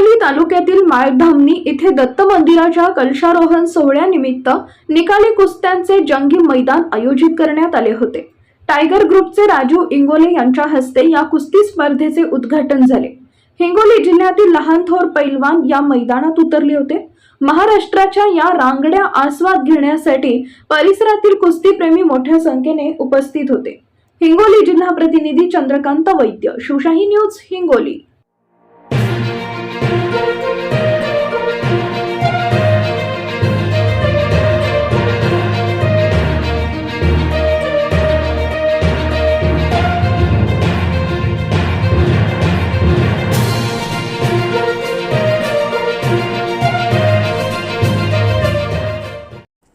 हिंगोली तालुक्यातील माळधामणी इथे दत्त मंदिराच्या कलशारोहण सोहळ्यानिमित्त निकाली कुस्त्यांचे जंगी मैदान आयोजित करण्यात आले होते. टायगर ग्रुपचे राजू इंगोले यांच्या हस्ते या कुस्ती स्पर्धेचे उद्घाटन झाले. हिंगोली जिल्ह्यातील लहान थोर पैलवान या मैदानात उतरले होते. महाराष्ट्राच्या या रांगड्या आस्वाद घेण्यासाठी परिसरातील कुस्तीप्रेमी मोठ्या संख्येने उपस्थित होते. हिंगोली जिल्हा प्रतिनिधी Chandrakant Vaidya Shivshahi news Hingoli. Thank you.